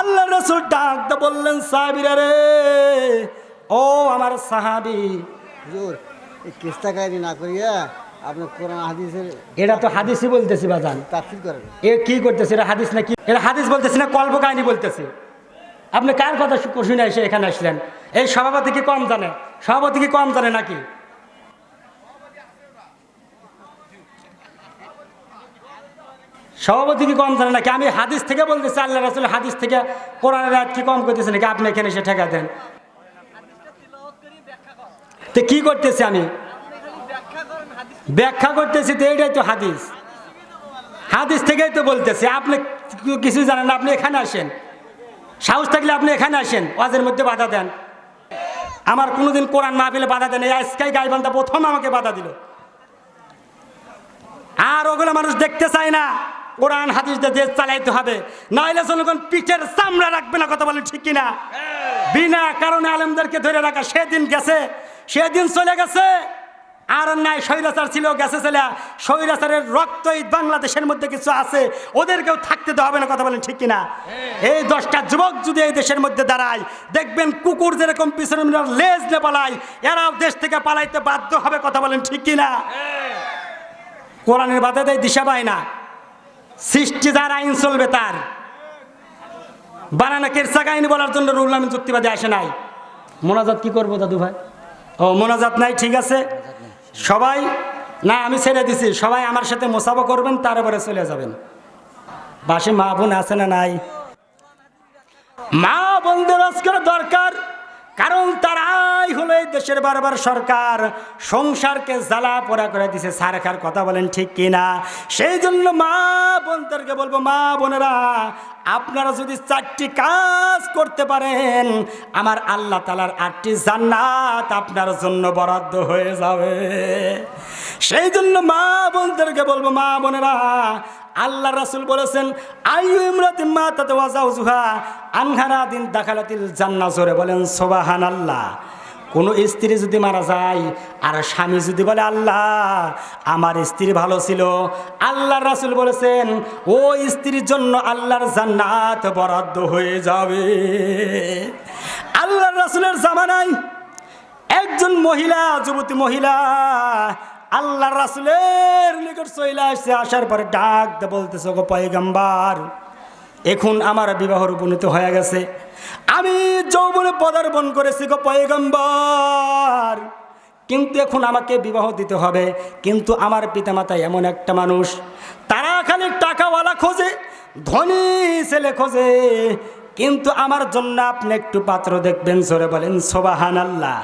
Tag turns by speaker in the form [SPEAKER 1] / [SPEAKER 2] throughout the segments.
[SPEAKER 1] আল্লাহ রসুল ডাকতে বললেন সাহাবিরা রে ও আমার সাহাবি।
[SPEAKER 2] হুজুর এই কেসটা কাহিনী না করিয়া আপনি কোরআন হাদিসের
[SPEAKER 1] এটা তো হাদিসই বলতেছি বাজান।
[SPEAKER 2] তাফসির করেন।
[SPEAKER 1] এ কি করতেছে এটা হাদিস নাকি? এটা হাদিস বলতেছি না কল্প কাহিনী বলতেছি? আপনি কার কথা শুনে এসে এখানে আসলেন? এই সভাপতি কি কম জানে? সভাপতি কি কম জানে নাকি? সভাপতি কি কম জানে নাকি? আমি হাদিস থেকে বলতেছি আল্লাহ রাসুল হাদিস থেকে কোরআনের রাত কি কম করতেছে নাকি? আপনি এখানে এসে ঠেকা দেন। তো কি করতেছি আমি? ব্যাখ্যা করতেছি তো এইটাই তো হাদিস। হাদিস থেকেই তো বলতেছি। আপনি কিছু জানেন না, আপনি এখানে আসেন। সাহস থাকলে আপনি এখানে আসেন, ওয়াজের মধ্যে বাধা দেন। আমার কোনোদিন কোরআন মাহফিলে বাধা দেন এই আজকাই গাইবান্ধা প্রথম আমাকে বাধা দিল। আর ওগুলো মানুষ দেখতে চায় না। কোরআন হাদিস দিয়ে দেশ চালাইতে হবে। নাইলে জনগণ পিঠের চামড়া রাখবে না কথা বলেন ঠিক কিনা? বিনা কারণে আলেমদেরকে ধরে রাখা সেদিন গেছে সেদিন চলে গেছে। আর নাই স্বৈরাচার ছিল গেছে ছেলে স্বৈরাচারের রক্তই বাংলাদেশের মধ্যে কিছু আছে ওদেরকেও থাকতে তো হবে না কথা বলেন ঠিক কিনা? এই দশটা যুবক যদি এই দেশের মধ্যে দাঁড়ায় দেখবেন কুকুর যেরকম পিছনে লেজ নে পালায় এরাও দেশ থেকে পালাইতে বাধ্য হবে কথা বলেন ঠিক কিনা? কোরআনের বাধা দেয় দিশা পায় না। সৃষ্টি যার আইন চলবে তার। বানানা কেরসা কাহিনী বলার জন্য রুল আমি যুক্তিবাদী আসে নাই। মোনাজাত কি করব দাদু ভাই? ও, মোনাজাত নাই, ঠিক আছে। সবাই, না, আমি ছেড়ে দিছি। সবাই আমার সাথে মোসাফা করবেন তারপরে চলে যাবেন। বাসে মা বোন আছে না নাই? মা বোনদের আজকের দরকার কারণ তারাই হলো এই দেশের বারবার সরকার। সংসারকে জ্বালা পোড়া করে দিছে। সারেখার কথা বলেন ঠিক কিনা? সেই জন্য মা বোনদেরকে বলব, মা বোনেরা, আপনারা যদি চারটি কাজ করতে পারেন, আমার আল্লাহ তালার আটটি জান্নাত আপনার জন্য বরাদ্দ হয়ে যাবে। সেই জন্য মা বোনদেরকে বলব, মা বোনেরা আল্লাহ রাসুল বলেছেন আইয়ু ইমরাতি মা তাতে ওয়াজাউজুহা আনহারা দিন দাখালাতিল জান্না জোরে বলেন সোবাহান আল্লাহ কোনো স্ত্রী যদি মারা যায়, আর স্বামী যদি বলে, আল্লাহ, আমার স্ত্রী ভালো ছিল আল্লাহর রাসুল বলেছেন, ও স্ত্রীর জন্য আল্লাহর জান্নাত বরাদ্দ হয়ে যাবে আল্লাহর রাসুলের জামানায় একজন মহিলা, যুবতী মহিলা আল্লাহ রাসুলের নিকট চলে আসছে, আসার পরে ডাক বলতেছে গো পয়গাম্বার, এখন আমার বিবাহর উপনীত হয়ে গেছে। আমি যৌবনে পদার্পণ করেছি গো পয়গাম্বার। কিন্তু এখন আমাকে বিবাহ দিতে হবে। কিন্তু আমার পিতামাতা এমন একটা মানুষ। তারা খালি টাকাওয়ালা খোঁজে, ধনী ছেলে খোঁজে। কিন্তু আমার জন্য আপনি একটু পাত্র দেখবেন সরে বলেন সোবাহান আল্লাহ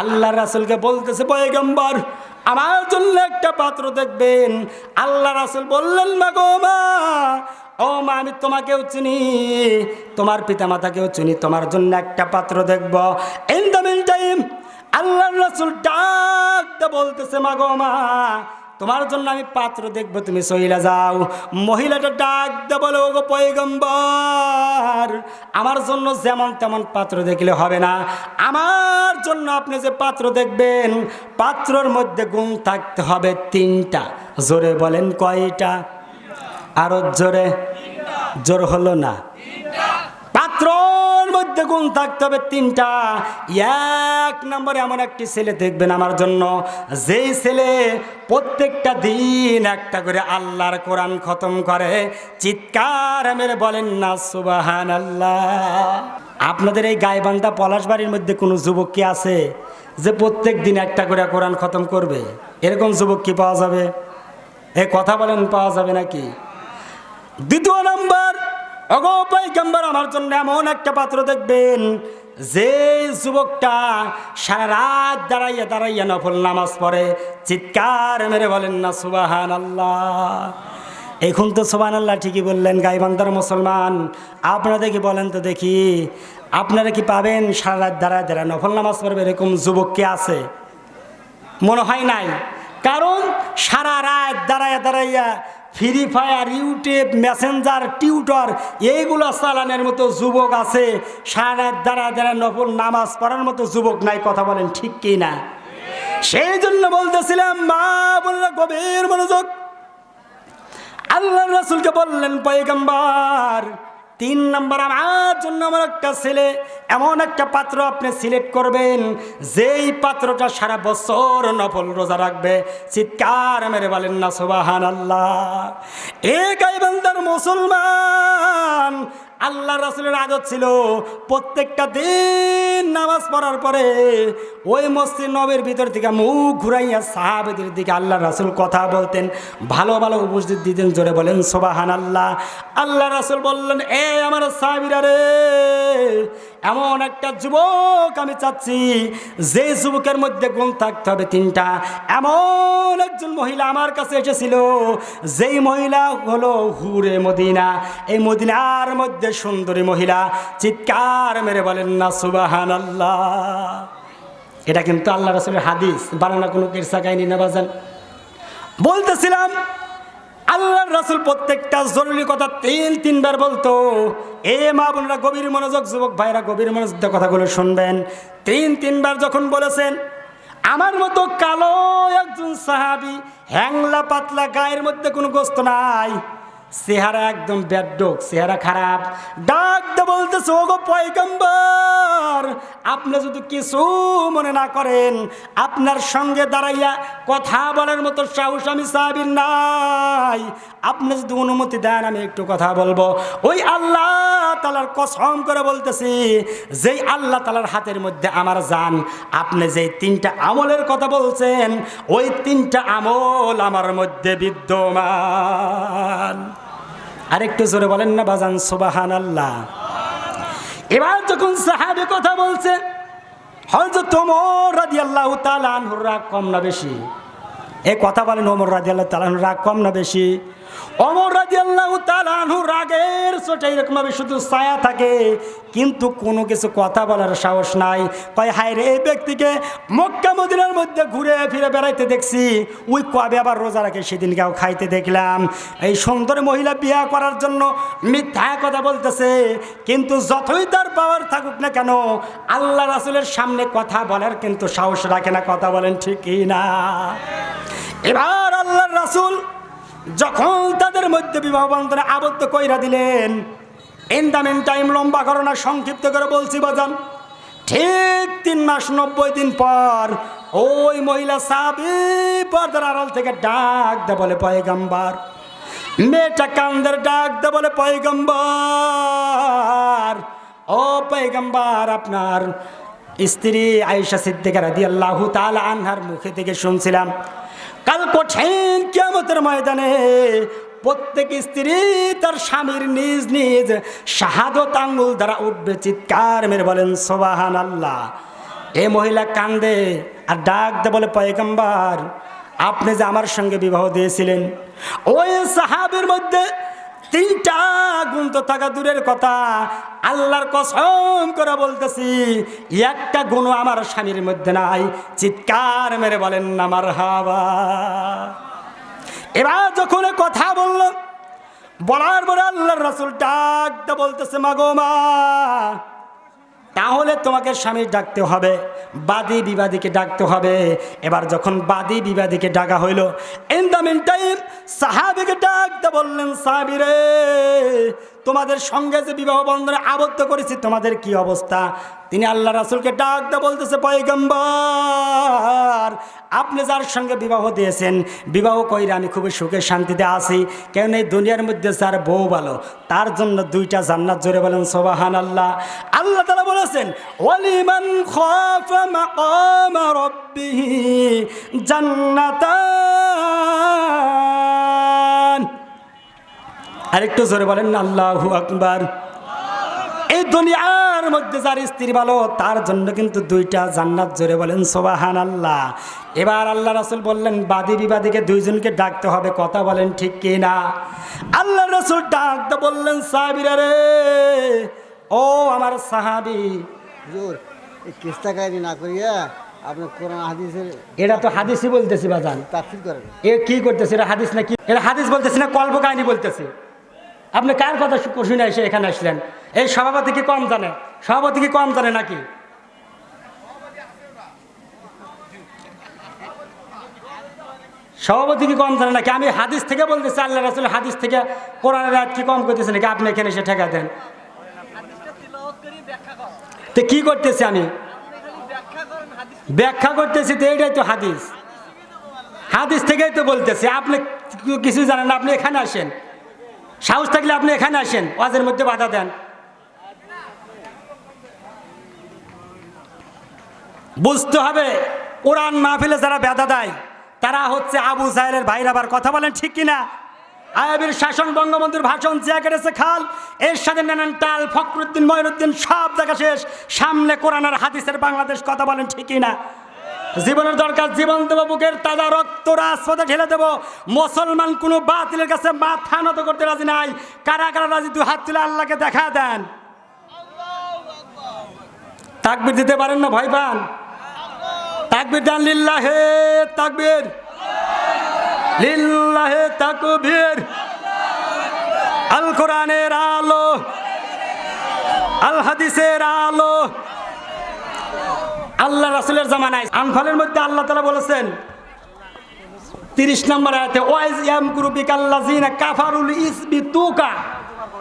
[SPEAKER 1] আল্লাহ রাসুলকে বলতেছে, পয়গম্বর আমার জন্য একটা পাত্র দেখবেন। আল্লাহ রাসুল বললেন, মা গো মা, ও মা, আমি তোমাকেও চিনি। তোমার পিতা মাতাকেও চিনি। তোমার জন্য একটা পাত্র দেখব। ইন দ্য মিন টাইম আল্লাহ রাসুল ডাকতে বলতেছে, মা গো মা তোমার জন্য আমি পাত্র দেখব, তুমি সহিলা যাও। মহিলাটা ডাক দে বলে, ওগো পয়গম্বর, আমার জন্য যেমন তেমন পাত্র দেখলে হবে না। আমার জন্য আপনি যে পাত্র দেখবেন, পাত্রর মধ্যে গুণ থাকতে হবে তিনটা। জোরে বলেন কয়টা? আরও জোরে? জোর হলো না। গুণ থাকতে হবে তিনটা। এক নম্বরে এমন একটি ছেলে দেখবেন আমার জন্য। যেই ছেলে প্রত্যেকটা দিন একটা করে আল্লাহর কোরআন খতম করে, চিৎকার মেরে বলেন, না সুবাহান আল্লাহ আপনাদের এই গাইবান্ধা পলাশবাড়ির মধ্যে কোনো যুবক কি আছে যে প্রত্যেক দিন একটা করে কোরআন খতম করবে? এরকম যুবক কি পাওয়া যাবে? এ কথা বলেন, পাওয়া যাবে নাকি? দ্বিতীয় নাম্বার অগোপাই গাম্বার আমার জন্য এমন একটা পাত্র দেখবেন, যে যুবকটা সারা রাত দাঁড়াইয়া দাঁড়াইয়া নফল নামাজ পড়ে। চিৎকার মেরে বলেন না সুবাহান আল্লাহ এখন তো সোবান আল্লাহ ঠিকই বললেন গাইবান্দার মুসলমান, আপনারা দেখি বলেন তো দেখি, আপনারা কি পাবেন সারা রাত দাঁড়ায় দাঁড়ায় নফল নামাজ পড়বে এরকম যুবক কি আছে? মনে হয় নাই। কারণ সারা রাত দাঁড়াইয়া দাঁড়াইয়া Free Fire YouTube Messenger tutor এইগুলো চালানোর মতো যুবক আছে। সারা দ্বারা দ্বারা নফল নামাজ পড়ার মতো যুবক নাই, কথা বলেন ঠিক কি না? সেই জন্য বলতেছিলাম, মা বলল গভীর মনোযোগ। আল্লাহ রাসুলকে বললেন, পয়গম্বার তিন নম্বর আমার জন্য আমার একটা ছেলে, এমন একটা পাত্র আপনি সিলেক্ট করবেন, যেই পাত্রটা সারা বছর নফল রোজা রাখবে। চিৎকার মেরে বলেন না সুবাহান আল্লাহ এ গাইবান্দার মুসলমান আল্লাহ রাসুলের আদত ছিল। প্রত্যেকটা দিন নামাজ পড়ার পরে ওই মসজিদ নবের ভিতর থেকে মুখ ঘুরাইয়া সাহাবেদের দিকে আল্লাহ রাসুল কথা বলতেন। ভালো ভালো উপস্থিত দিতেন, জোরে বলেন সোবাহান আল্লাহ আল্লাহ রাসুল বললেন, এ আমার সাহাবিরা রে এমন একটা যুবক আমি চাচ্ছি, যে যুবকের মধ্যে গুণ থাকতে হবে তিনটা। এমন একজন মহিলা আমার কাছে এসেছিল, যেই মহিলা হলো হুরে মদিনা। এই মদিনার মধ্যে সুন্দরী মহিলা চিৎকার মেরে বলেন, না সুবাহান আল্লাহ এটা কিন্তু আল্লাহ রসুলের হাদিস। বানানো কোনো কিরসা কাহিনী না, বাজান। বলতেছিলাম আল্লাহর রাসুল প্রত্যেকটা জরুরি কথা তিন, তিনবার বলতো। এ মা বোনরা গভীর মনোযোগ, যুবক ভাইরা গভীর মনোযোগ কথাগুলো শুনবেন। তিন, তিনবার যখন বলেছেন, আমার মতো কালো একজন সাহাবি হ্যাংলা পাতলা গায়ের মধ্যে কোনো গোস্ত নাই। চেহারা একদম ব্যাডক চেহারা খারাপ। ডাক বলতেছে, ওগো পয়গম্বর, আপনি যদি কিছু মনে না করেন, আপনার সঙ্গে দাঁড়াইয়া কথা বলার মতো সাহস আমি সাহাবির নাই। আপনি যদি অনুমতি দেন, আমি একটু কথা বলব। ওই আল্লাহ তালার কসম করে বলতেছি, যেই আল্লাহ তালার হাতের মধ্যে আমার যান আপনি যেই তিনটা আমলের কথা বলছেন, ওই তিনটা আমল আমার মধ্যে বিদ্যমান। আরেকটু জোরে বলেন না, বাজান সুবাহান আল্লাহ এবার যখন সাহাবে কথা বলছে হজরত ওমর রাজি আল্লাহ তালানহুর রাগ কম না বেশি? এ কথা বলেন, ওমর রাজি আল্লাহ তালানহুর রাগ কম না বেশি? অমর রাজি আল্লাহ রাগের চোটে শুধু ছায়া থাকে, কিন্তু কোনো কিছু কথা বলার সাহস নাই। কয়, হায় রে, এই ব্যক্তিকে মক্কা, মদিনার মধ্যে ঘুরে ফিরে বেড়াইতে দেখছি। ওই কবে আবার রোজা রাখে সেদিনকেও খাইতে দেখলাম। এই সুন্দর মহিলা বিয়া করার জন্য মিথ্যা কথা বলতেছে, কিন্তু যতই তার পাওয়ার থাকুক না কেন, আল্লাহ রাসুলের সামনে কথা বলার কিন্তু সাহস রাখে না, কথা বলেন ঠিকই না এবার আল্লাহর রাসুল যখন তাদের মধ্যে বিবাহ বন্ধনে আবদ্ধ কইরা দিলেন। ইন টাইম লম্বা ঘটনা সংক্ষিপ্ত করে বলছি, বাজান। ঠিক তিন মাস নব্বই দিন পর ওই মহিলা সাবি পর্দার আড়াল থেকে ডাক দে বলে, পয়গাম্বার। মেয়েটা কান্দের ডাক দে বলে, পয়গাম্বার। ও পয়গাম্বার, আপনার স্ত্রী আয়েশা সিদ্দিকা রাদি আল্লাহ তাল আনহার মুখে থেকে শুনছিলাম, কাল কঠিন কিয়ামতের ময়দানে প্রত্যেক স্ত্রী তার স্বামীর নিজ নিজ শাহাদত আঙ্গুল দ্বারা উঠবে চিৎকার মেরে বলেন সোবাহান আল্লাহ এ মহিলা কান্দে আর ডাক দে বলে, পয়গম্বার, আপনি যে আমার সঙ্গে বিবাহ দিয়েছিলেন, ওই সাহাবের মধ্যে তিনটা গুণ তো থাকা দূরের কথা। আল্লাহর কসম করে বলতেছি, একটা গুণ আমার স্বামীর মধ্যে নাই। চিৎকার মেরে বলেন আমার হাবা এবার যখন কথা বলল, বলার পরে আল্লাহর রাসুল ডাকতে বলতেছে মাগো মা, তাহলে তোমাকে স্বামীর ডাকতে হবে, বাদী বিবাদীকে ডাকতে হবে। এবার যখন বাদী বিবাদীকে ডাকা হইল ইন দ্য মিন টাইম সাহাবিকে ডাকতে বললেন সাহাবিরে তোমাদের সঙ্গে যে বিবাহ বন্ধনে আবদ্ধ করেছি, তোমাদের কি অবস্থা? তিনি আল্লাহ রাসুলকে ডাকতে বলতেছে, পয়গম্বর, আপনি যার সঙ্গে বিবাহ দিয়েছেন, বিবাহ কইরে আমি খুবই সুখে শান্তিতে আছি। কেন এই দুনিয়ার মধ্যে যার বউ ভালো, তার জন্য দুইটা জান্নাত জোরে বলেন সোবাহান আল্লাহ আল্লাহ তালা বলেছেন ওয়ালিমান খাফা আরেকটু জোরে বলেন আল্লাহু আকবার। এই দুনিয়ার মধ্যে যার স্ত্রী ভালো তার জন্য কিন্তু দুইটা জান্নাত জোরে বলেন সোবাহান আল্লাহ এবার আল্লাহ রাসুল বললেন বাদী বিবাদীকে দুইজনকে ডাকতে হবে কথা বলেন ঠিক কি না? আল্লাহ রাসুল ডাকতে বললেন সাহাবিরা রে ও আমার সাহাবি।
[SPEAKER 2] হুজুর এই কেসটা কাহিনী না করিয়া আপনি কোরআন হাদিসের
[SPEAKER 1] এটা তো হাদিসই বলতেছি বাজান।
[SPEAKER 2] তাফসির করেন।
[SPEAKER 1] এ কি করতেছে এটা হাদিস না কি এটা হাদিস বলতেছি না কল্প কাহিনী বলতেছে? আপনি কার কথা শুনে এসে এখানে আসলেন? এই সভাপতি কি কম জানে? সভাপতি কি কম জানে নাকি? সভাপতি কি কম জানে নাকি? আমি হাদিস থেকে বলতেছি, আল্লাহ রাসুল হাদিস থেকে কোরআনের আয়াত কি কম করতেছে নাকি? আপনি এখানে এসে ঠেকা দেন। তো কি করতেছি আমি? ব্যাখ্যা করতেছি তো এইটাই তো হাদিস। হাদিস থেকেই তো বলতেছি। আপনি কিছু জানেন আপনি এখানে আসেন। সাহস থাকলে আপনি এখানে আসেন, ওয়াজের মধ্যে বাধা দেন। বুঝতে হবে, কোরআন মাহফিলে যারা বেদা দেয়, তারা হচ্ছে আবু সাহেলের ভাইরা। আবার কথা বলেন ঠিক কিনা? আয়াবির শাসন, বঙ্গবন্ধুর ভাষণ চেয়ে কেটেছে খাল এর সাথে নানান টাল, ফখরুদ্দিন, ময়নুদ্দিন, সব জায়গা শেষ। সামনে কোরআন আর হাদিসের বাংলাদেশ, কথা বলেন ঠিক কিনা? জীবনের দরকার, জীবন দেবো, বুকের তাজা রক্ত রাজপথে ঢেলে দেবো। মুসলমান কোনো বাতিলের কাছে মাথা নত করতে রাজি নাই। কারা কারা রাজি? তুই হাত তুলে আল্লাহকে দেখা দেন। তাকবির দিতে পারেন না, ভয় পান। তাকবির দেন, লিল্লাহে তাকবির। লিল্লাহে তাকবীর। আল কোরআনের আলো, আল হাদিসের আলো। আল্লাহ রাসুলের জামানায়। আনফালের মধ্যে আল্লাহ তালা বলেছেন, তিরিশ নম্বর আয়াতে, ওয়াইজ ইয়াম গ্রুপিক আল্লাজিনা কাফারুল ইসবি তুকা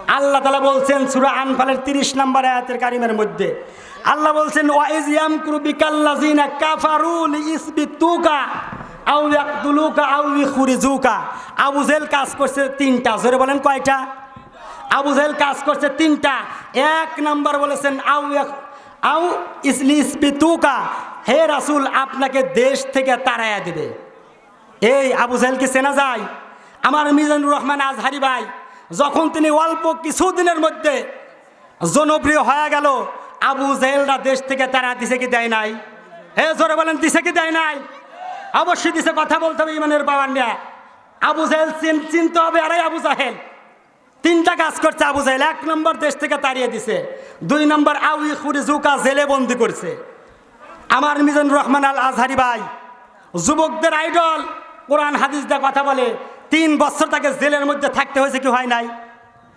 [SPEAKER 1] আল্লাহ তালা বলছেন, সুরা আনফালের তিরিশ নম্বর আয়াতের কারিমের মধ্যে, আল্লাহ বলছেন, ওয়াইজ ইয়াম গ্রুপিক আল্লাজিনা কাফারুল ইসবি তুকা আউ ইয়াকতুলুকা আউ ইখরিজুকা। আবু জেল কাজ করছে তিনটা, জোরে বলেন কয়টা? আবু জাহেল কাজ করছে তিনটা। এক নাম্বার বলেছেন আউ এক- আউ ইসলি ইসবিতুকা হে রাসুল, আপনাকে দেশ থেকে তাড়াইয়া দেবে। এই আবু জাহেলকে চেনা যায়? আমার মিজানুর রহমান আজহারি ভাই, যখন তিনি অল্প কিছুদিনের মধ্যে জনপ্রিয় হয়ে গেল, আবু জাহেলরা দেশ থেকে তারা দিছে কি দেয় নাই? হে জোরে বলেন, দিছে কি দেয় নাই? অবশ্যই দিছে, কথা বলতে হবে ইমানের বাবার নিয়ে। আবু জাহেল চিন- চিনতে হবে, আরে আবু জাহেল। তিনটা কাজ করছে আবু জাহেল। এক নম্বর দেশ থেকে তাড়িয়ে দিছে। দুই নম্বর আউই খুরি জুকা জেলে বন্দি করছে। আমার মিজানুর রহমান আল আজহারি ভাই, যুবকদের আইডল, কোরআন, হাদিস দিয়ে কথা বলে, তিন বছর তাকে জেলের মধ্যে থাকতে হয়েছে কি হয় নাই?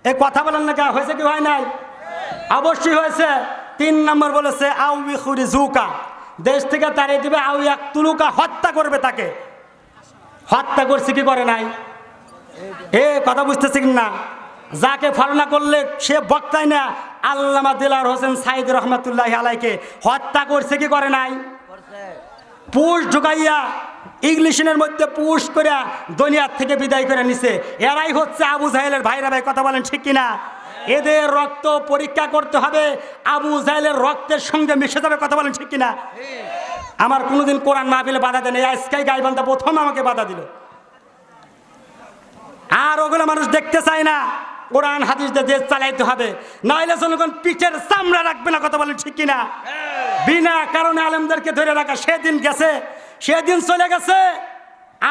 [SPEAKER 1] এই কথা বলেন না হয়েছে কি হয় নাই? অবশ্যই হয়েছে। তিন নম্বর বলেছে আউই খুরি জুকা। দেশ থেকে তাড়িয়ে দিবে আউ এক তুলুকা হত্যা করবে তাকে। হত্যা করছে কি করে নাই? এ কথা বুঝতেছি না। যাকে ফালনা করলে সে বক্তাই না আল্লামা দিলার হোসেন সাইদ রহমতুল্লাহ আলাইকে হত্যা করছে কি করে নাই? পুষ ঢুকাইয়া ইংলিশনের মধ্যে পুষ করে দুনিয়ার থেকে বিদায় করে নিছে। এরাই হচ্ছে আবু জাহেলের ভাইরা ভাই কথা বলেন ঠিক কিনা? এদের রক্ত পরীক্ষা করতে হবে আবু জাহেলের রক্তের সঙ্গে মিশে যাবে কথা বলেন ঠিক কিনা? আমার কোনোদিন কোরআন মাহফিলে বাধা দেন এই আজকাই গাইবান্ধা প্রথম আমাকে বাধা দিল। আর ওগুলো মানুষ দেখতে চায় না। কোরআন হাদিস দিয়ে দেশ চালাইতে হবে। নাইলে জনগণ পিঠের চামড়া রাখবে না, কথা বলেন ঠিক কিনা? বিনা কারণে আলেমদেরকে ধরে রাখা সেদিন গেছে, সেদিন চলে গেছে।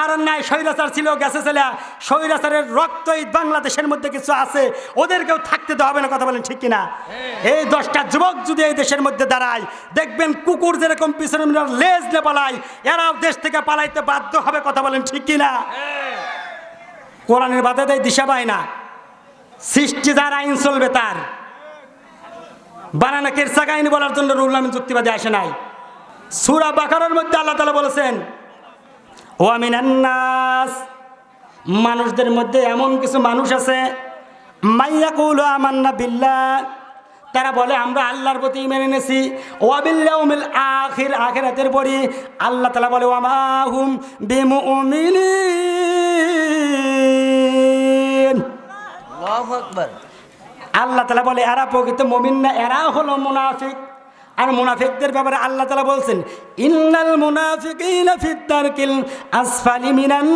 [SPEAKER 1] আর নাই, স্বৈরাচার ছিল, গেছে চলে। স্বৈরাচারের রক্ত এই বাংলাদেশের মধ্যে কিছু আছে, ওদেরকেও থাকতে দেওয়া হবে না, কথা বলেন ঠিক কিনা? এই দশটা যুবক যদি এই দেশের মধ্যে দাঁড়ায়, দেখবেন কুকুর যেরকম পিছনে লেজ নে পালায়, এরাও দেশ থেকে পালাইতে বাধ্য হবে, কথা বলেন ঠিক কিনা? কোরআনের বাধা দেয়, দিশা পায় না। সৃষ্টি যার আইন চলবে তার। বানানা কেরসা কাহিনী বলার জন্য রুল আমিন যুক্তিবাদী আসে নাই। সুরা বাকারের মধ্যে আল্লাহ তালা বলেছেন ও আমিনান্নাস মানুষদের মধ্যে এমন কিছু মানুষ আছে মাইয়াকুল আমান্না বিল্লাহ। তারা বলে, আমরা আল্লাহর প্রতি মেনে এনেছি। ওয়াবিল্লাউমিল আখির। আখিরাতের পরই আল্লাহ তালা বলে ওয়ামাহুম বিমুমিনিন।
[SPEAKER 2] আল্লাহু
[SPEAKER 1] তালা বলে, এরা প্রকৃত মমিন না, এরা হলো মুনাফিক। আর মুনাফিকদের ব্যাপারে আল্লাহ তালা বলছেন, ইন্নাল মুনাফিকিনা ফিত্তারকিল আসফালি মিনান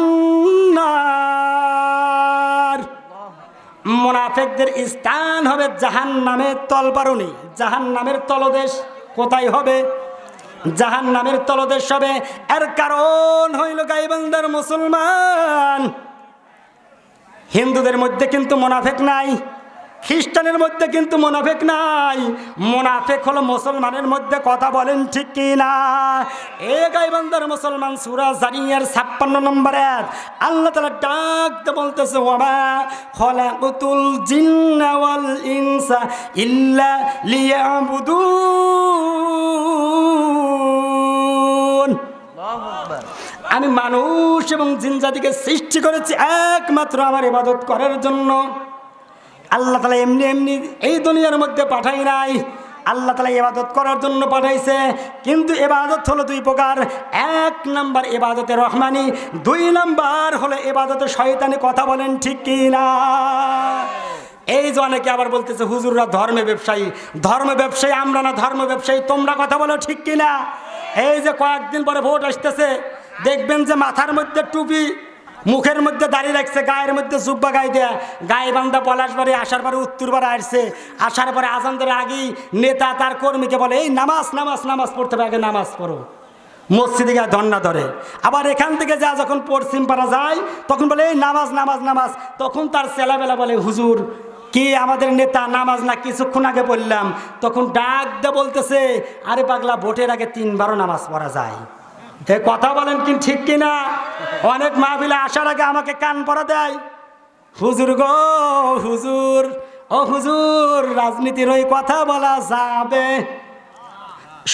[SPEAKER 1] নার। মুনাফিকদের স্থান হবে জাহান নামের তলপারণি। জাহান নামের তলদেশ কোথায় হবে? জাহান নামের তলদেশ হবে। এর কারণ হইল গাইবান্দার মুসলমান। হিন্দুদের মধ্যে কিন্তু মোনাফেক নাই, খ্রিস্টানের মধ্যে কিন্তু মোনাফেক নাই। মোনাফেক হলো মুসলমানের মধ্যে কথা বলেন ঠিক কি না? এ গাইবান্দার মুসলমান সুরা জারিয়ার ছাপ্পান্ন নম্বর এক আল্লাহ তালা ডাকতে বলতেছে ওমা খলাকুতুল জিন্না ওয়াল ইনসা ইল্লা লিয়াবুদুন আমি মানুষ এবং জিনজাতিকে সৃষ্টি করেছি একমাত্র আমার ইবাদত করার জন্য। আল্লাহ তালা এমনি এমনি এই দুনিয়ার মধ্যে পাঠাই নাই। আল্লাহ তালা ইবাদত করার জন্য পাঠাইছে। কিন্তু এবাদত হলো দুই প্রকার। এক নাম্বার এবাদতে রহমানি, দুই নাম্বার হলো এবাদতে শয়তানি। কথা বলেন ঠিক কি না এই যে অনেকে আবার বলতেছে, হুজুররা ধর্মে ব্যবসায়ী। ধর্ম ব্যবসায়ী, আমরা না ধর্ম ব্যবসায়ী, তোমরা কথা বলো ঠিক কি না এই যে কয়েকদিন পরে ভোট আসতেছে। দেখবেন যে মাথার মধ্যে টুপি, মুখের মধ্যে দাঁড়িয়ে রাখছে, গায়ের মধ্যে জুব্বা গায়ে দেয়া। গায়ে বান্ধা পলাশ বাড়ি আসার পরে উত্তর বারে আসছে। আসার পরে আজানদের আগেই নেতা তার কর্মীকে বলে, এই নামাজ নামাজ নামাজ পড়তে হবে, আগে নামাজ পড়ো। মসজিদে গিয়ে ধন্না ধরে। আবার এখান থেকে যা যখন পশ্চিম পাড়া যায়, তখন বলে, এই নামাজ নামাজ নামাজ। তখন তার ছেলেবেলা বলে, হুজুর, কি আমাদের নেতা নামাজ না কিছুক্ষণ আগে বললাম তখন ডাক দিয়ে বলতেছে, আরে পাগলা, ভোটের আগে তিনবারও নামাজ পড়া যায়। কথা বলেন কি ঠিক কিনা? অনেক মাহবিলে আসার আগে আমাকে কান পরা দেয়। হুজুর গো, হুজুর, ও হুজুর, রাজনীতির ওই কথা বলা যাবে।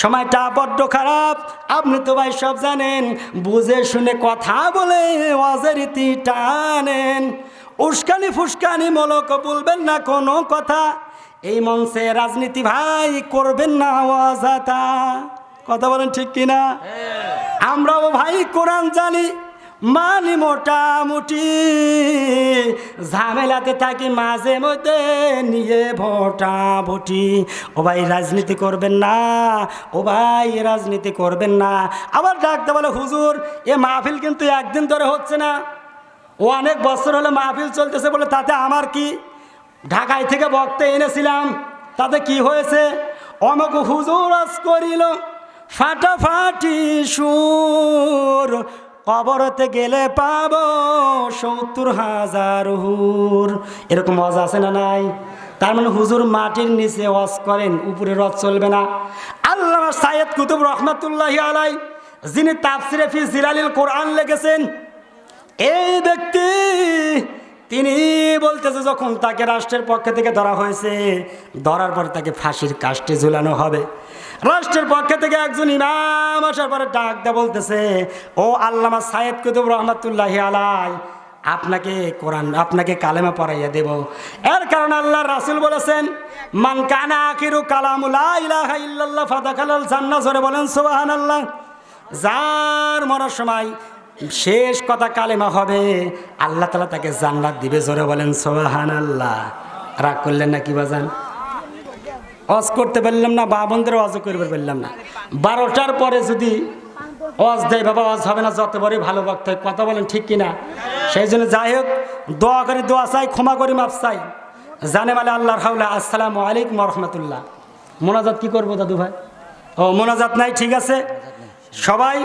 [SPEAKER 1] সময়টা বড্ড খারাপ, আপনি তো ভাই সব জানেন, বুঝে শুনে কথা বলে অজারিতি টানেন উস্কানি ফুসকানি মলক বলবেন না কোনো কথা, এই মঞ্চে রাজনীতি ভাই করবেন না অজাতা কথা বলেন ঠিক কিনা? আমরাও ভাই কোরআন জানি, মানি মোটামুটি ঝামেলাতে থাকি মাঝে মধ্যে, নিয়ে ভোটা ভুটি ও ভাই রাজনীতি করবেন না, ও ভাই রাজনীতি করবেন না। আবার ডাকতে বলে, হুজুর, এ মাহফিল কিন্তু একদিন ধরে হচ্ছে না। ও অনেক বছর হলে মাহফিল চলতেছে বলে, তাতে আমার কি? ঢাকায় থেকে বক্তা এনেছিলাম, তাতে কি হয়েছে? অমক হুজুর আজ করিল ফাটাফাটি সুর। কবরতে গেলে পাব সত্তর হাজার হুর। এরকম ওয়াজ আছে না নাই? তার মানে হুজুর মাটির নিচে ওয়াজ করেন, উপরে রথ চলবে না। আল্লাহ সাইয়দ কুতুব রহমতুল্লাহ আলাই যিনি তাফসিরে ফি জিলালিল কোরআন লেগেছেন এই ব্যক্তি, তিনি বলতেছে যখন তাকে রাষ্ট্রের পক্ষ থেকে ধরা হয়েছে, ধরার পর তাকে ফাঁসির কাষ্টে ঝুলানো হবে। রাষ্ট্রের পক্ষ থেকে একজন ইমাম আসার পরে ডাক দেয়া বলতেছে, ও আল্লামা সাইদ কুতুব রহমতুল্লাহ আলাই আপনাকে কোরআন, আপনাকে কালেমা পড়াইয়া দেব। এর কারণ আল্লাহ রাসুল বলেছেন, মান কানা আখিরু কালামুলা ইলাহা ইল্লাল্লাহ ফাদাখালাল জান্নাহ। জোরে বলেন, সুবহানাল্লাহ। যার মরার সময় শেষ কথা কালেমা হবে, আল্লাহ তালা তাকে জান্নাত দিবে। জোরে বলেন সোহান আল্লাহ রাগ করলেন না কি বাজান? অজ করতে পারলাম না বা বন্ধের অজ করতে পারলাম না। বারোটার পরে যদি অজ দেয়, বাবা অজ হবে না, যত বড়ই ভালো বক্ত হয়, কথা বলেন ঠিক কিনা? সেই জন্য যাই হোক, দোয়া করি, দোয়া চাই, ক্ষমা করি মাপ চাই। জানে মালে আল্লাহর হাউলা আসসালামু আলাইকুম রহমতুল্লাহ। মোনাজাত কি করব, দাদু ভাই? ও, মোনাজাত নাই, ঠিক আছে। সবাই,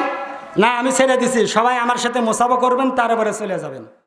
[SPEAKER 1] না, আমি ছেড়ে দিছি, সবাই আমার সাথে মোসাফা করবেন, তারপরে চলে যাবেন।